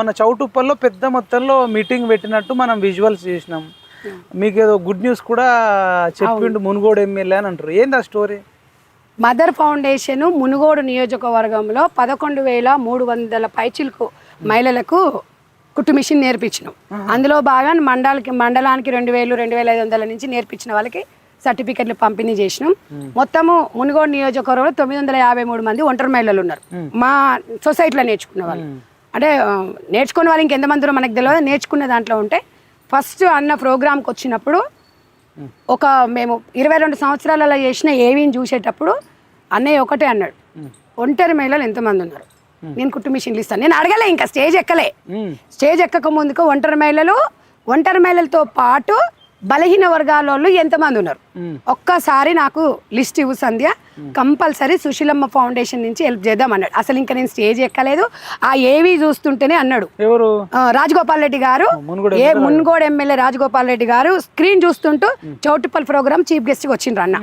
మన చౌటుప్పల్లో పెద్ద మొత్తంలో మీటింగ్ పెట్టినట్టు మనం విజువల్స్ చేసినాం. మీకు ఏదో గుడ్ న్యూస్ కూడా చెప్పిండు మునుగోడు ఎమ్మెల్యే అని అంటారు. ఏంది ఆ స్టోరీ మదర్ ఫౌండేషన్ మునుగోడు నియోజకవర్గంలో పదకొండు వేల మూడు వందల పైచిలకు మహిళలకు కుట్టు మిషన్ నేర్పించినాం. అందులో బాగా మండలకి మండలానికి రెండు వేలు రెండు వేల ఐదు వందల నుంచి నేర్పించిన వాళ్ళకి సర్టిఫికెట్లు పంపిణీ చేసినాం. మొత్తము మునుగోడు నియోజకవర్గంలో తొమ్మిది వందల యాభై మూడు మంది ఒంటరి మహిళలు ఉన్నారు. మా సొసైటీలో నేర్చుకున్న వాళ్ళు. అంటే నేర్చుకున్న వాళ్ళు ఇంకెంతమంది ఉన్నారో మనకు తెలియదు నేర్చుకున్న దాంట్లో ఉంటే ఫస్ట్ అన్న ప్రోగ్రామ్కి వచ్చినప్పుడు ఒక మేము ఇరవై రెండు సంవత్సరాలలో చేసిన ఏవిని చూసేటప్పుడు అన్నయ్య ఒకటే అన్నాడు. ఒంటరి మహిళలు ఎంతమంది ఉన్నారు? నేను కుట్టు మిషన్లు ఇస్తాను. నేను అడగలే ఇంకా స్టేజ్ ఎక్కలే. స్టేజ్ ఎక్కక ముందుకు ఒంటరి మహిళలు ఒంటరి మహిళలతో పాటు బలహీన వర్గాల వాళ్ళు ఎంతమంది ఉన్నారు. ఒక్కసారి నాకు లిస్ట్ ఇవ్వు సంధ్య. కంపల్సరీ సుశీలమ్మ ఫౌండేషన్ నుంచి హెల్ప్ చేద్దాం అన్నాడు. అసలు ఇంకా నేను స్టేజ్ ఎక్కలేదు. ఆ ఏవి చూస్తుంటేనే అన్నాడు. ఎవరు? రాజగోపాల్ రెడ్డి గారు. మునుగోడు ఏ మున్గోడు ఎమ్మెల్యే రాజగోపాల్ రెడ్డి గారు. స్క్రీన్ చూస్తుంటూ చౌటుప్పల్ ప్రోగ్రామ్ చీఫ్ గెస్ట్గా వచ్చిండ్రు అన్న.